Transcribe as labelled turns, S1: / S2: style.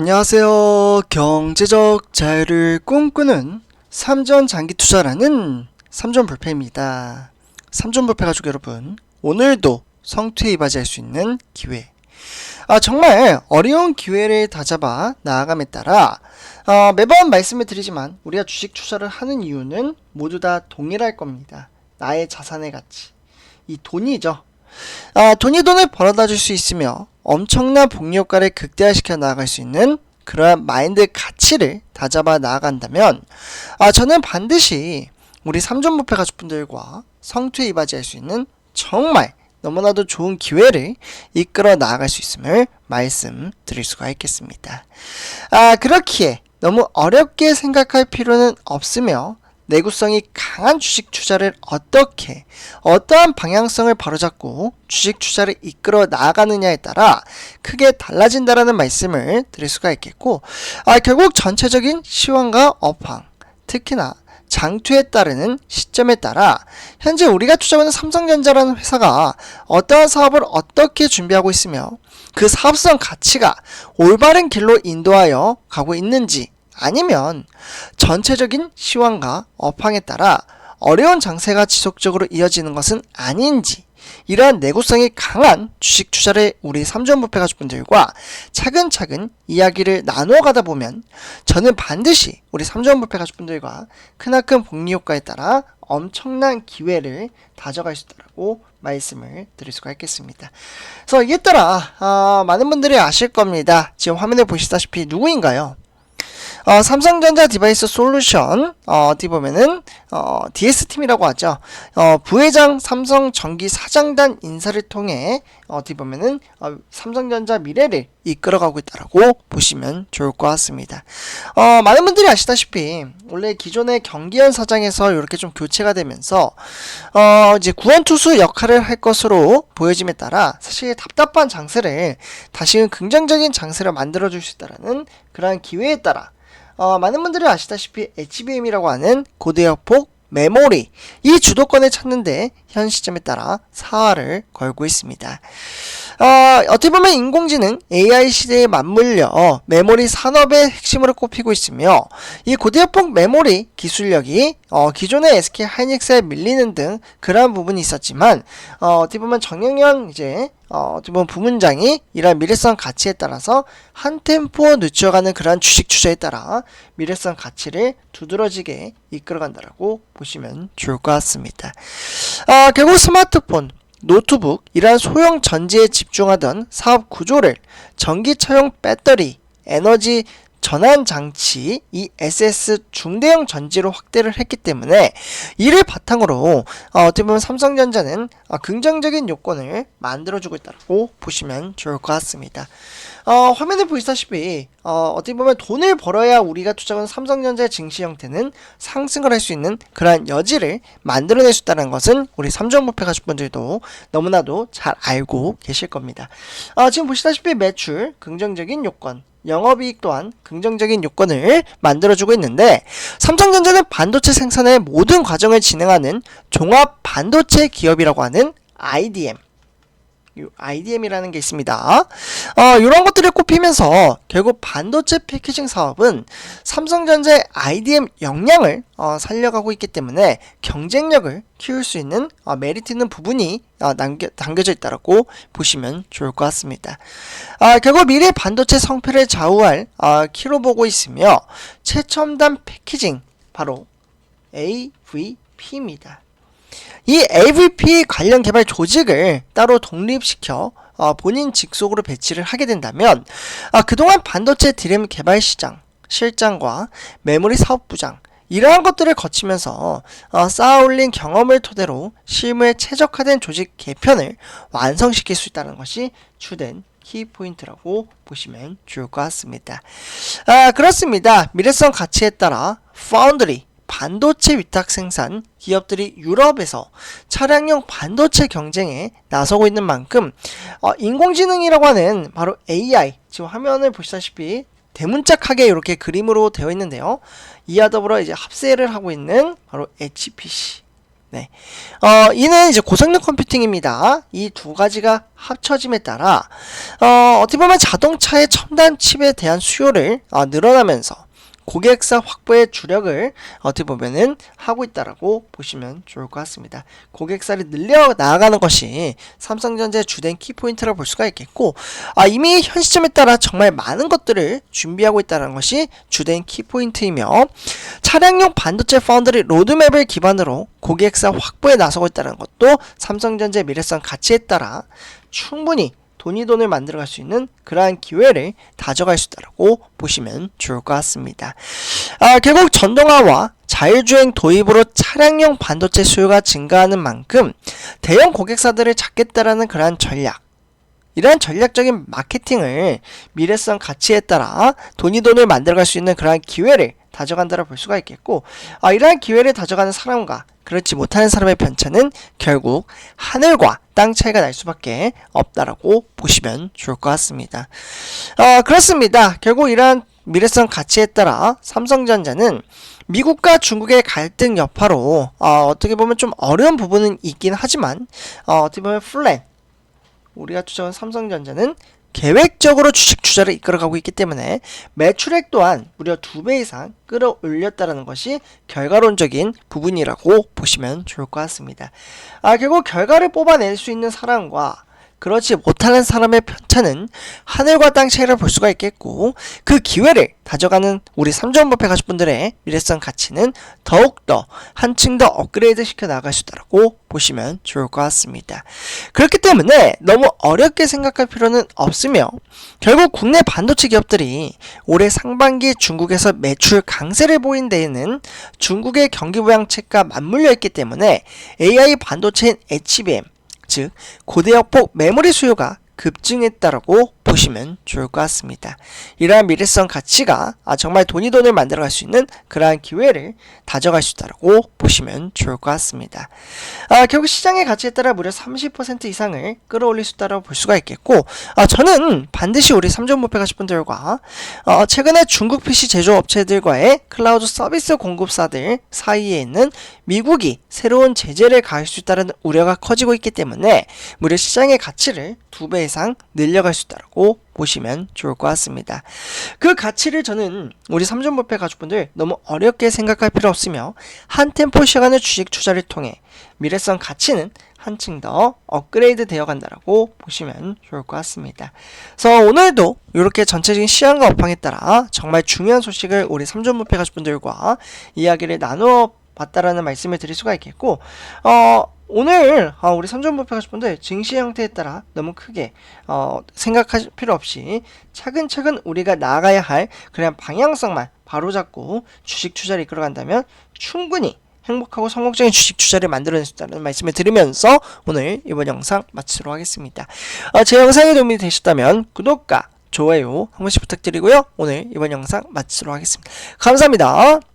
S1: 안녕하세요. 경제적 자유를 꿈꾸는 삼전 장기 투자라는 삼전 불패입니다. 삼전 불패 가족 여러분, 오늘도 성투에 이바지할 수 있는 기회. 아, 정말 어려운 기회를 다잡아 나아감에 따라 어, 매번 말씀을 드리지만 우리가 주식 투자를 하는 이유는 모두 다 동일할 겁니다. 나의 자산의 가치. 이 돈이죠. 아, 돈이 돈을 벌어다 줄 수 있으며 엄청난 복리 효과를 극대화시켜 나아갈 수 있는 그러한 마인드 가치를 다잡아 나아간다면 아, 저는 반드시 우리 삼존부패 가족분들과 성투에 이바지할 수 있는 정말 너무나도 좋은 기회를 이끌어 나아갈 수 있음을 말씀드릴 수가 있겠습니다. 아, 그렇기에 너무 어렵게 생각할 필요는 없으며 내구성이 강한 주식 투자를 어떻게 어떠한 방향성을 바로잡고 주식 투자를 이끌어 나아가느냐에 따라 크게 달라진다라는 말씀을 드릴 수가 있겠고 아, 결국 전체적인 시황과 업황 특히나 장투에 따르는 시점에 따라 현재 우리가 투자하는 삼성전자라는 회사가 어떠한 사업을 어떻게 준비하고 있으며 그 사업성 가치가 올바른 길로 인도하여 가고 있는지 아니면 전체적인 시황과 업황에 따라 어려운 장세가 지속적으로 이어지는 것은 아닌지 이러한 내구성이 강한 주식 투자를 우리 삼전 부패 가족분들과 차근차근 이야기를 나누어 가다 보면 저는 반드시 우리 삼전 부패 가족분들과 크나큰 복리 효과에 따라 엄청난 기회를 다져갈 수 있다고 말씀을 드릴 수가 있겠습니다. 그래서 이에 따라 어, 많은 분들이 아실 겁니다. 지금 화면에 보시다시피 누구인가요? 어, 삼성전자 디바이스 솔루션 어, 어디 보면은 어, DS팀이라고 하죠. 어, 부회장 삼성전기 사장단 인사를 통해 어디 보면은 어, 삼성전자 미래를 이끌어가고 있다라고 보시면 좋을 것 같습니다. 어, 많은 분들이 아시다시피 원래 기존의 경기현 사장에서 이렇게 좀 교체가 되면서 어, 이제 구원 투수 역할을 할 것으로 보여짐에 따라 사실 답답한 장세를 다시금 긍정적인 장세를 만들어 줄 수 있다라는 그러한 기회에 따라 어, 많은 분들이 아시다시피 HBM이라고 하는 고대역폭 메모리 이 주도권을 찾는데 현 시점에 따라 사활을 걸고 있습니다. 어, 어떻게 보면 인공지능 AI 시대에 맞물려 메모리 산업의 핵심으로 꼽히고 있으며 이 고대역폭 메모리 기술력이 어, 기존의 SK 하이닉스에 밀리는 등 그러한 부분이 있었지만 어, 어떻게 보면 정영현 이제 어, 어떻게 보면 부문장이 이러한 미래성 가치에 따라서 한 템포 늦춰가는 그러한 주식 투자에 따라 미래성 가치를 두드러지게 이끌어간다라고 보시면 좋을 것 같습니다. 어, 결국 스마트폰, 노트북 이러한 소형 전지에 집중하던 사업 구조를 전기차용 배터리, 에너지 전환 장치 이 SS 중대형 전지로 확대를 했기 때문에 이를 바탕으로 어, 어떻게 보면 삼성전자는 어, 긍정적인 요건을 만들어주고 있다고 보시면 좋을 것 같습니다. 어, 화면에 보시다시피 어, 어떻게 보면 돈을 벌어야 우리가 투자한 삼성전자의 증시 형태는 상승을 할 수 있는 그러한 여지를 만들어낼 수 있다는 것은 우리 삼성부패 가족분들도 너무나도 잘 알고 계실 겁니다. 어, 지금 보시다시피 매출 긍정적인 요건 영업이익 또한 긍정적인 요건을 만들어주고 있는데 삼성전자는 반도체 생산의 모든 과정을 진행하는 종합 반도체 기업이라고 하는 IDM IDM이라는 게 있습니다. 어, 이런 것들을 꼽히면서 결국 반도체 패키징 사업은 삼성전자의 IDM 역량을 어, 살려가고 있기 때문에 경쟁력을 키울 수 있는 어, 메리트 있는 부분이 어, 남겨, 담겨져 있다고 보시면 좋을 것 같습니다. 아, 결국 미래 반도체 성패를 좌우할 어, 키로 보고 있으며 최첨단 패키징 바로 AVP입니다. 이 AVP 관련 개발 조직을 따로 독립시켜 어, 본인 직속으로 배치를 하게 된다면 어, 그동안 반도체 디램 개발 시장, 실장과 메모리 사업부장 이러한 것들을 거치면서 어, 쌓아올린 경험을 토대로 실무에 최적화된 조직 개편을 완성시킬 수 있다는 것이 주된 키포인트라고 보시면 좋을 것 같습니다. 아, 그렇습니다. 미래성 가치에 따라 파운드리 반도체 위탁 생산 기업들이 유럽에서 차량용 반도체 경쟁에 나서고 있는 만큼 어, 인공지능이라고 하는 바로 AI 지금 화면을 보시다시피 대문짝하게 이렇게 그림으로 되어 있는데요. 이와 더불어 이제 합세를 하고 있는 바로 HPC 네. 어, 이는 이제 고성능 컴퓨팅입니다. 이 두 가지가 합쳐짐에 따라, 어, 어떻게 보면 자동차의 첨단 칩에 대한 수요를 어, 늘어나면서 고객사 확보의 주력을 어떻게 보면은 하고 있다라고 보시면 좋을 것 같습니다. 고객사를 늘려 나아가는 것이 삼성전자의 주된 키포인트라고 볼 수가 있겠고, 아, 이미 현 시점에 따라 정말 많은 것들을 준비하고 있다는 것이 주된 키포인트이며, 차량용 반도체 파운드리 로드맵을 기반으로 고객사 확보에 나서고 있다는 것도 삼성전자의 미래성 가치에 따라 충분히 돈이 돈을 만들어갈 수 있는 그러한 기회를 다져갈 수 있다고 보시면 좋을 것 같습니다. 아, 결국 전동화와 자율주행 도입으로 차량용 반도체 수요가 증가하는 만큼 대형 고객사들을 찾겠다라는 그러한 전략 이러한 전략적인 마케팅을 미래성 가치에 따라 돈이 돈을 만들어갈 수 있는 그러한 기회를 다져간다고 볼 수가 있겠고 아, 이러한 기회를 다져가는 사람과 그렇지 못하는 사람의 편차는 결국 하늘과 땅 차이가 날 수밖에 없다라고 보시면 좋을 것 같습니다. 어, 그렇습니다. 결국 이러한 미래성 가치에 따라 삼성전자는 미국과 중국의 갈등 여파로 어, 어떻게 보면 좀 어려운 부분은 있긴 하지만 어, 어떻게 보면 플랜 우리가 추정한 삼성전자는 계획적으로 주식 투자를 이끌어가고 있기 때문에 매출액 또한 무려 두 배 이상 끌어올렸다는 것이 결과론적인 부분이라고 보시면 좋을 것 같습니다. 아, 결국 결과를 뽑아낼 수 있는 사람과 그렇지 못하는 사람의 편차는 하늘과 땅 차이를 볼 수가 있겠고 그 기회를 다져가는 우리 삼전부패 가족분들의 미래성 가치는 더욱더 한층 더 업그레이드 시켜 나갈 수 있다고 보시면 좋을 것 같습니다. 그렇기 때문에 너무 어렵게 생각할 필요는 없으며 결국 국내 반도체 기업들이 올해 상반기 중국에서 매출 강세를 보인 데에는 중국의 경기 부양책과 맞물려 있기 때문에 AI 반도체인 HBM 즉 고대역폭 메모리 수요가 급증했다라고 보시면 좋을 것 같습니다. 이러한 미래성 가치가 아, 정말 돈이 돈을 만들어갈 수 있는 그러한 기회를 다져갈 수 있다고 보시면 좋을 것 같습니다. 아, 결국 시장의 가치에 따라 무려 30% 이상을 끌어올릴 수 있다고 볼 수가 있겠고 아, 저는 반드시 우리 삼전 목표 가실 분들과 어, 최근에 중국 PC 제조업체들과의 클라우드 서비스 공급사들 사이에 있는 미국이 새로운 제재를 가할 수 있다는 우려가 커지고 있기 때문에 무려 시장의 가치를 두배 이상 늘려갈 수 있다고 보시면 좋을 것 같습니다. 그 가치를 저는 우리 삼전부패 가족분들 너무 어렵게 생각할 필요 없으며 한 템포 시간의 주식 투자를 통해 미래성 가치는 한층 더 업그레이드 되어 간다라고 보시면 좋을 것 같습니다. 그래서 오늘도 이렇게 전체적인 시황과 업황에 따라 정말 중요한 소식을 우리 삼전부패 가족분들과 이야기를 나누어 봤다라는 말씀을 드릴 수가 있겠고 어 오늘 어, 우리 삼전부패 가족분들 증시 형태에 따라 너무 크게 어, 생각할 필요 없이 차근차근 우리가 나가야 할 그냥 방향성만 바로잡고 주식 투자를 이끌어간다면 충분히 행복하고 성공적인 주식 투자를 만들어낼 수 있다는 말씀을 드리면서 오늘 이번 영상 마치도록 하겠습니다. 어, 제 영상이 도움이 되셨다면 구독과 좋아요 한 번씩 부탁드리고요. 오늘 이번 영상 마치도록 하겠습니다. 감사합니다.